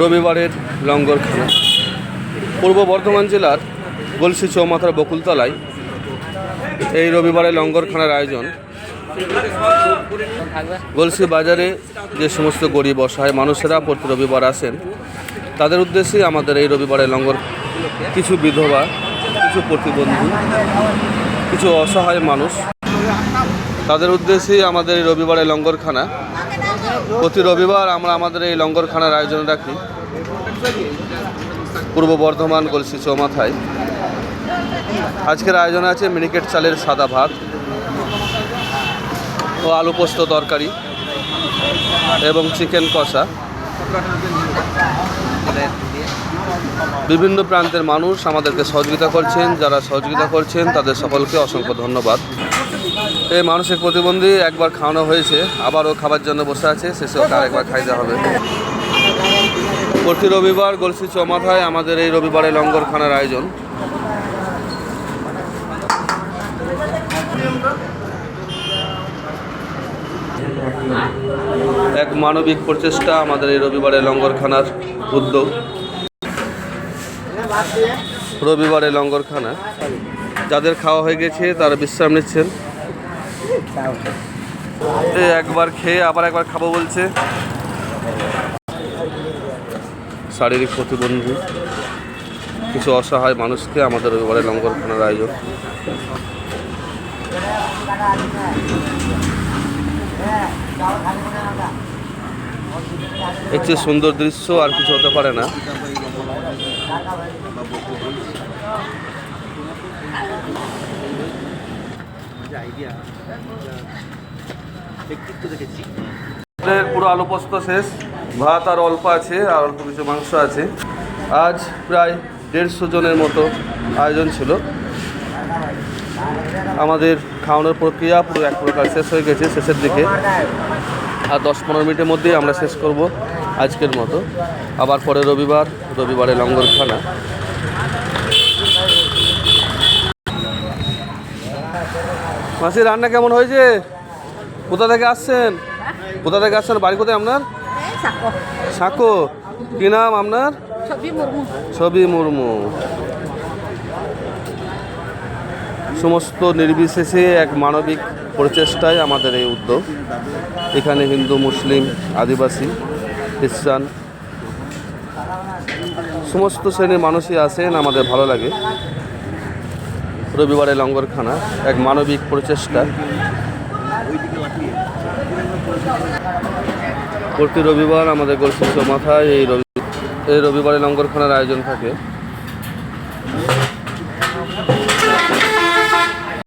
রবিবারের লঙ্গরখানা পূর্ব বর্ধমান জেলার গলসি চৌমাথার বকুলতলায় এই রবিবারে লঙ্গরখানার আয়োজন। গলসি বাজারে যে সমস্ত গরিব অসহায় মানুষেরা প্রতি রবিবার আসেন, তাদের উদ্দেশ্যে আমাদের এই রবিবারে লঙ্গর কিছু বিধবা, কিছু প্রতিবন্ধী, কিছু অসহায় মানুষ, তাদের উদ্দেশ্যেই আমাদের এই রবিবারে লঙ্গরখানা প্রতি রবিবার আমরা আমাদের এই লঙ্গরখানার আয়োজন রাখি। পূর্ব বর্ধমান গলসি চৌমাথায়। আজকের আয়োজনে আছে মিনিকেট চালের সাদা ভাত ও আলু পোস্ত তরকারি এবং চিকেন কষা। বিভিন্ন প্রান্তের মানুষ আমাদেরকে সহযোগিতা করছেন, যারা সহযোগিতা করছেন, তাদের সকলকে অসংখ্য ধন্যবাদ। এই মানসিক প্রতিবন্ধী একবার খাওয়ানো হয়েছে, আবারও খাবার জন্য বসে আছে, শেষে ওকে আরেকবার খাইতে হবে। প্রতি রবিবার গলসি চমাথায় আমাদের এই রবিবারে লঙ্গরখানার আয়োজন। এক মানবিক প্রচেষ্টা আমাদের এই রবিবারে লঙ্গরখানার উদ্যোগ। রবিবারে লঙ্গরখানা। যাদের খাওয়া হয়ে গেছে, তারা বিশ্রাম নিচ্ছেন। একবার খেয়ে আবার একবার খাব বলছে। শারীরিক প্রতিবন্ধী, কিছু অসহায় মানুষকে আমাদের রবিবারে লঙ্গরখানার আয়োজন। এর চেয়ে সুন্দর দৃশ্য আর কিছু হতে পারে না। পুরো আলু পোস্ত শেষ। ভাত আর অল্প আছে, আর অল্প কিছু মাংস আছে। আজ প্রায় দেড়শো জনের মতো আয়োজন ছিল। আমাদের খাওয়ানোর প্রক্রিয়া পুরো এক প্রকার শেষ হয়ে গেছে, শেষের দিকে। আর দশ পনেরো মিনিটের মধ্যেই আমরা শেষ করব আজকের মতো। আবার পরে রবিবার, রবিবারে লঙ্গরখানা। মাসি রান্না কেমন হয়েছে? কোথা থেকে আসছেন? কোথা থেকে আসছেন? বাড়ি কোথায় আপনার? সাঁকো। কি নাম আপনার? ছবি মুর্মু। ছবি মুর্মু। সমস্ত নির্বিশেষে এক মানবিক প্রচেষ্টায় আমাদের এই উদ্যোগ। এখানে হিন্দু মুসলিম আদিবাসী খ্রিস্টান সমস্ত শ্রেণির মানুষই আসেন আমাদের ভালো লাগে। রবিবারে লঙ্গরখানা, এক মানবিক প্রচেষ্টা। প্রতি রবিবার আমাদের গলসিংহ মাথায় এই রবি এই রবিবারে লঙ্গরখানার আয়োজন থাকে।